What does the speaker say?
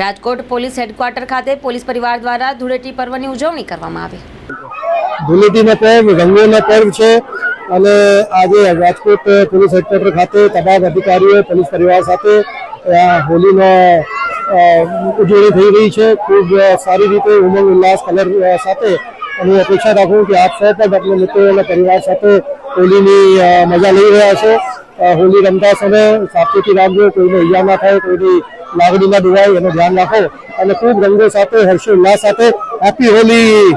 Rajkot police headquarter ખાતે police પરિવાર દ્વારા ધૂળેટી પર્વની ઉજવણી કરવામાં આવી. ધૂળેટીનો પર્વ રંગોનો પર્વ છે. અને આજે રાજકોટ પોલીસ હેડક્વાર્ટર ખાતે તમામ અધિકારીઓ, પોલીસ પરિવાર સાથે હોલીનો ઉજવણી થઈ રહી છે. ખૂબ સારી રીતે ઉમંગ, ઉલ્લાસ, કલર સાથે અને અપેક્ષા રાખું કે આપ સૌ પણ આપણા મિત્રો અને પરિવાર સાથે હોલીની મજા લઈ રહ્યા છો. હોલી રમતા સમયે સાવચેતી રાખજો, કોઈને ઈજા ના થાય, કોઈની લાગણી ડૂબાય ડુબાય એનું ધ્યાન રાખો. અને ખૂબ રંગો સાથે હર્ષોલ્લાસ સાથે હેપી હોલી